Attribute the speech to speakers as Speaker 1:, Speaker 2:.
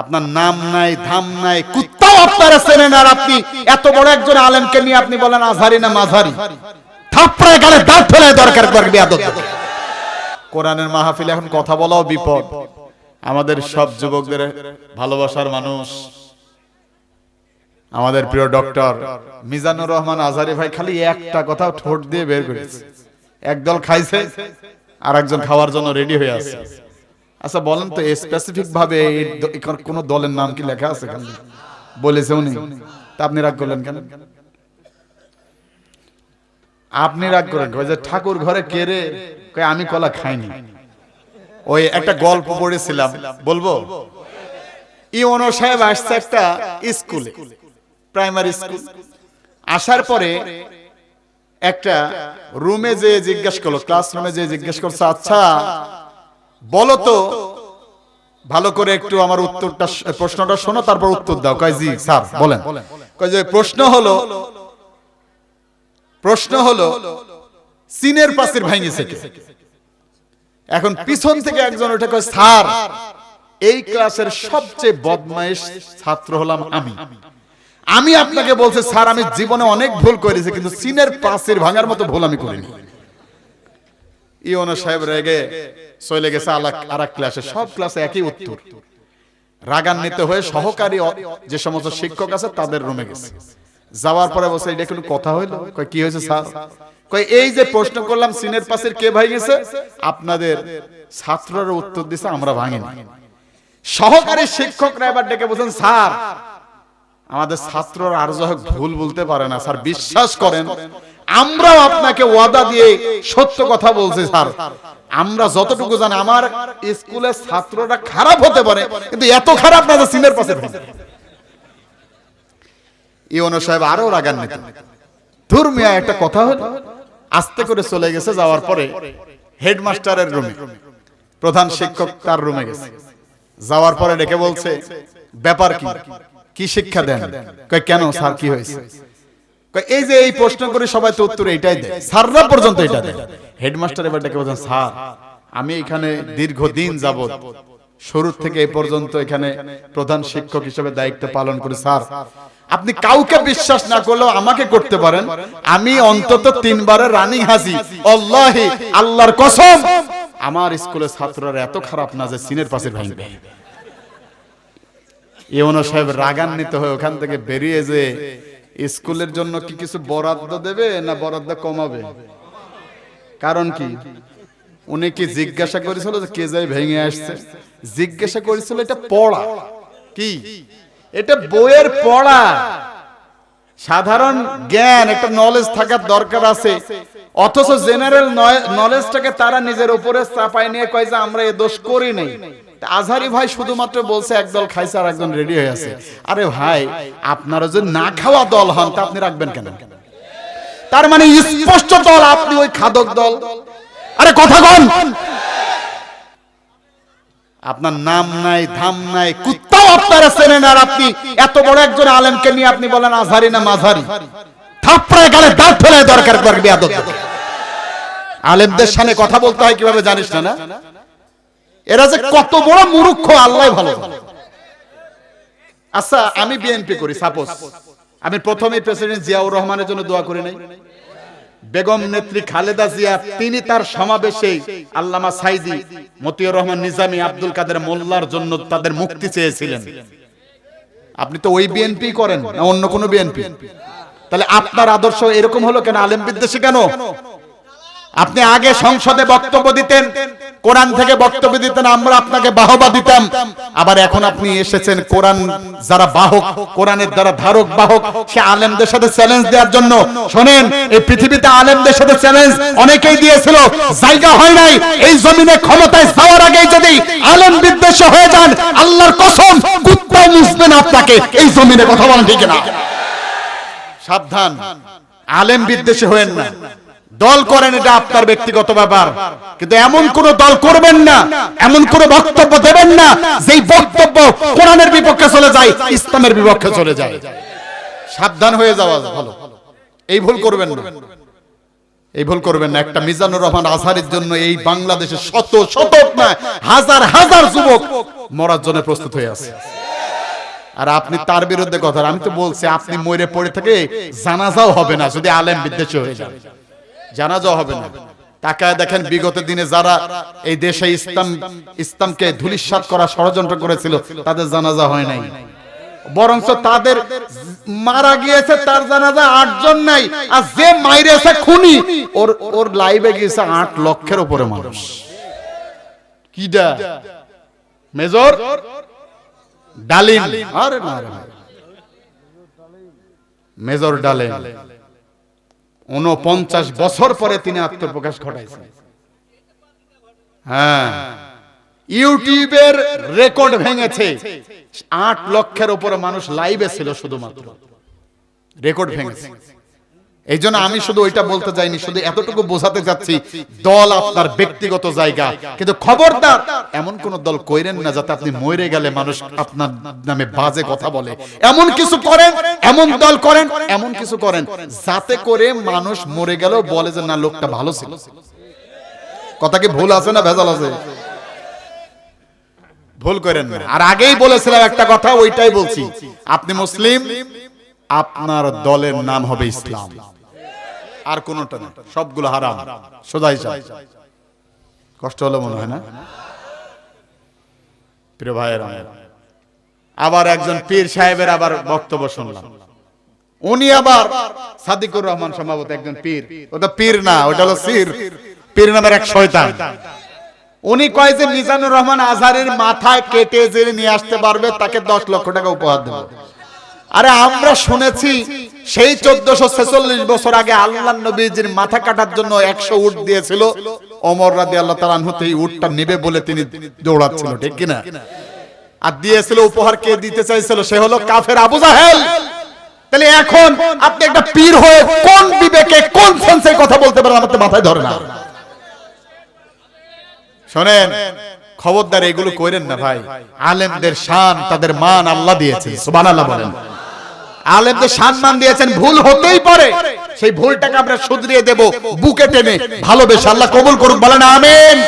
Speaker 1: আপনার নাম নাই, ধাম নাই, কুত্তাও আপনারা চেনেন আর আপনি এত বড় একজন আলেমকে নিয়ে আপনি বলেন আজহারি না মাঝারি থাপড়ায় গালে দাঁত ফেলে দরকার করবে আদত কোরআনের মাহফিলে এখন কথা বলাও বিপদ। আমাদের সব যুবকদের ভালোবাসার মানুষ। আমাদের প্রিয় ডক্টর মিজানুর রহমান আজারি ভাই খালি একটা কথা ঠোঁট দিয়ে বের করেছে। একদল খাইছে আর একজন খাওয়ার জন্য রেডি হয়ে আছে। আচ্ছা বলেন তো স্পেসিফিক ভাবে দ- এখানে কোন দলের নাম কি লেখা আছে এখানে? বলেছে উনি। তা আপনি রাগ করলেন কেন? আপনি রাগ করেন ওই যে ঠাকুর ঘরে কেড়ে আমি কলা খাইনি। ওই একটা গল্প পড়েছিলাম বলব? ইওনো সাহেব আসছে একটা স্কুলে প্রাইমারি স্কুল। আসার পরে একটা রুমে যে জিজ্ঞেস করল ক্লাসরুমে যে জিজ্ঞেস করছে আচ্ছা বলো তো ভালো করে একটু আমার উত্তরটা প্রশ্নটা শোনো, তারপর উত্তর দাও। কয় স্যার, বলেন। কয় প্রশ্ন হলো প্রশ্ন হলো, চীনের পাশের ভাঙিছে এখন পিছন থেকে একজন ওটা কয়, স্যার, এই ক্লাসের সবচেয়ে বদমাইশ ছাত্র হলাম আমি। আমি আপনাকে বলছি, স্যার, আমি জীবনে অনেক ভুল করেছি, কিন্তু চীনের পাশের ভাঙার মতো ভুল আমি করিনি। ইওনো সাহেব রেগে চলে গেছে আর এক ক্লাসে সব ক্লাসে একই উত্তর। রাগান্বিত হয়ে সহকারী যে সমস্ত শিক্ষক আছে তাদের রুমে গেছে। যাওয়ার পরে বসে এটা কোনো কথা হইল? কই কি হয়েছে স্যার? কই এই যে প্রশ্ন করলাম সিনের পাশের কে ভাই গেছে? আপনাদের ছাত্ররা উত্তর দিছে আমরা ভাঙিনি। সহকারী শিক্ষকরা এবার ডেকে বলছেন স্যার আমাদের ছাত্ররা আর যাই ভুল বলতে পারে না স্যার বিশ্বাস করেন। আমরাও আপনাকে ওয়াদা দিয়ে সত্য কথা বলছি, স্যার। আমরা যতটুকু জানি, আমার স্কুলের ছাত্ররা খারাপ হতে পারে, কিন্তু এত খারাপ না যে সিনের পাশে। ইওনো সাহেব আরও রাগান্বিত। ধর্মিয়া একটা কথা হলো, আস্তে করে চলে গেছে, যাওয়ার পরে হেডমাস্টারের রুমে। প্রধান শিক্ষক তার রুমে গেছে। যাওয়ার পরে ডেকে বলছে, ব্যাপার কি? কি শিক্ষা দেন? কেন, স্যার, কি হয়েছে? এই যে এই প্রশ্ন করে সবাই তো উত্তর এইটাই দেয়। স্যাররা পর্যন্ত এটা দেয়। হেডমাস্টার এবার ডেকে বলছেন, স্যার, আমি এখানে দীর্ঘদিন যাবত শুরু থেকে এই পর্যন্ত এখানে প্রধান শিক্ষক হিসেবে দায়িত্ব পালন করি, স্যার। আপনি কাউকে বিশ্বাস না করলেও আমাকে করতে পারেন। আমি অন্তত তিনবারের রানিং হাজি। আল্লাহি, আল্লাহর কসম, আমার স্কুলের ছাত্ররা এত খারাপ না যে সিনের পাশে ভাঙবে। ইউনো সাহেব রাগান্বিত হয়ে ওখান থেকে বেরিয়ে যে স্কুলের জন্য কি কিছু বরাদ্দ দেবে না বরাদ্দ কমাবে? কারণ কি? উনি কি জিজ্ঞাসা করেছিল যে কে যাই ভেঙে আসছে? জিজ্ঞাসা করেছিল এটা পড়া। কি? এটা বইয়ের পড়া। সাধারণ জ্ঞান, একটা নলেজ থাকার দরকার আছে। অথচ জেনারেল নলেজটাকে তারা নিজের উপরে চাপায় নিয়ে কয় যে আমরা এ দোষ করি নাই। আজহারি ভাই শুধুমাত্র বলছে একদল খাইছে আর একজন রেডি হয়ে আছে। আরে ভাই আপনারা যদি না খাওয়া দল হন তা আপনি রাখবেন কেন? তার মানে স্পষ্ট দল আপনি ওই খাদক দল। আরে কথা কন। আপনার নাম নাই ধাম নাই কুত্তাও আপনারা চেনেন আর আপনি এত বড় একজন আলেমকে নিয়ে আপনি বলেন আজহারি না মাঝারি থাপড়ায় গালে দাঁত ফেলে দরকার করবে আদত আলেমদের সামনে কথা বলতে হয় কীভাবে জানিস না না? এরা যে কত বড় মূর্খ আল্লাহ ভালো আচ্ছা আমি বিএনপি করি সাপোজ আমি প্রথমেই প্রেসিডেন্ট জিয়াউর রহমানের জন্য দোয়া করি নাই। বেগম নেত্রী খালেদা জিয়া তিনি তার সমাবেশে আল্লামা সাইদি মতিউর রহমান নিজামী আব্দুল কাদের মোল্লার জন্য তাদের মুক্তি চেয়েছিলেন। আপনি তো ওই বিএনপি করেন না অন্য কোনো বিএনপি তাহলে আপনার আদর্শ এরকম হলো কেন? আলেম বিদ্বেষী কেন? আপনি আগে সংসদে বক্তব্য দিতেন কোরআন থেকে বক্তব্য দিতেন, আমরা আপনাকে বাহবা দিতাম। আবার এখন আপনি এসেছেন কোরআন যারা বাহক, কোরআনের দ্বারা ধারক বাহক, সে আলেমদের সাথে চ্যালেঞ্জ দেওয়ার জন্য। শোনেন, এই পৃথিবীতে আলেমদের সাথে চ্যালেঞ্জ অনেকেই দিয়েছিল, জায়গা হয় নাই, এই জমিনে ক্ষমতায় যাওয়ার আগেই যদি আলেম বিদ্বেষ হয়ে যান, আল্লাহর কসম কুত্তা মুসবেন আপনাকে, এই জমিনে কথা বলেন ঠিক না সাবধান, আলেম বিদ্বেষী হয়েন না। দল করেন এটা আপনার ব্যক্তিগত ব্যাপার। কিন্তু এমন কোন দল করবেন না, এমন কোন বক্তব্য দেবেন না, যেই বক্তব্য কোরআনের বিপক্ষে চলে যায়, ইসলামের বিপক্ষে চলে যায়। সাবধান হয়ে যাওয়া ভালো। এই ভুল করবেন না। এই ভুল করবেন না। একটা মিজানুর রহমান আজহারের জন্য এই বাংলাদেশে শত শত না, হাজার হাজার যুবক মরার জন্য প্রস্তুত হয়ে আছে। আর আপনি তার বিরুদ্ধে কথা আমি তো বলছি, আপনি মরে পড়ে থেকে জানাজাও হবে না, যদি আলেম বিদ্বেষী হয়ে যান। জানাজাও হবে না। তাকায় দেখেন বিগত দিনে যারা এই দেশে ইসলাম, ইসলামকে ধুলিস্বাত করা ষড়যন্ত্র করেছিল, তাদের জানাজা হয় নাই। বরঞ্চ তাদের মারা গিয়েছে, তার জানাজা আটজন নাই। আর যে মাইরেছে খুনি, ওর ওর লাইভে গিয়েছে আট লক্ষের উপরে মানুষ। কিডা মেজর? ডালিম। আরে না। মেজর ডালিম। উনপঞ্চাশ বছর পরে তিনি আত্মপ্রকাশ ঘটাইছেন। হ্যাঁ। ইউটিউবের রেকর্ড ভেঙেছে। আট লক্ষের উপরে মানুষ লাইভে ছিল শুধুমাত্র। রেকর্ড ভেঙেছে। এই জন্য আমি শুধু ওইটা বলতে যাইনি, শুধু এতটুকু বোঝাতে যাচ্ছি, দল আপনার ব্যক্তিগত জায়গা। কিন্তু খবরদার, এমন কোন দল কইরেন না যাতে আপনি মরে গেলে মানুষ আপনার নামে বাজে কথা বলে। এমন কিছু করেন, এমন দল করেন, এমন কিছু করেন, যাতে করে মানুষ মরে গেলেও বলে যে, না, লোকটা ভালো ছিল। কথা কি ভুল আছে না ভেজাল আছে? ভুল করেন না। আর আগেই বলেছিলাম একটা কথা, ওইটাই বলছি। আপনি মুসলিম, আপনার দলের নাম হবে ইসলাম। আর কোনটা না সবগুলো হারাম। সোজা হিসাব কষ্ট হলো মনে হয় না? প্রিয় ভাইয়ের, আবার একজন পীর সাহেবের আবার বক্তব্য শুনলাম। উনি আবার সাদিকুর রহমান সম্ভবত একজন পীর। ওটা পীর না, ওটা হলো সির। পীর নামের এক শয়তান। উনি কয় যে মিজানুর রহমান আজহারের মাথায় কেটে যে নিয়ে আসতে পারবে, তাকে দশ লক্ষ টাকা উপহার দেব। আরে আমরা শুনেছি সেই চোদ্দশো ছেচল্লিশ বছর আগে আল্লাহ নবীজির মাথা কাটার জন্য একশো উট দিয়েছিল। অমর রাদি আল্লাহ তালা আনহতে এই উটটা নেবে বলে তিনি দৌড়াচ্ছিল, ঠিক কিনা? আর দিয়েছিল উপহার কে দিতে চাইছিল? সে হলো কাফের আবু জাহেল। তাহলে এখন আপনি একটা পীর হয়ে কোন বিবেকে, কোন কথা বলতে পারেন আমার তো মাথায় ধরে না। শোনেন, খবরদার এগুলো করেন না ভাই। আলেমদের শান, তাদের মান আল্লাহ দিয়েছে। বলেন। আলেমদের সম্মান দিয়েছেন ভুল হতেই পারে। সেই ভুলটাকে আমরা শুধরিয়ে দেব বুকে টেনে। ভালোবেসে আল্লাহ কবুল করুক বলেন আমিন।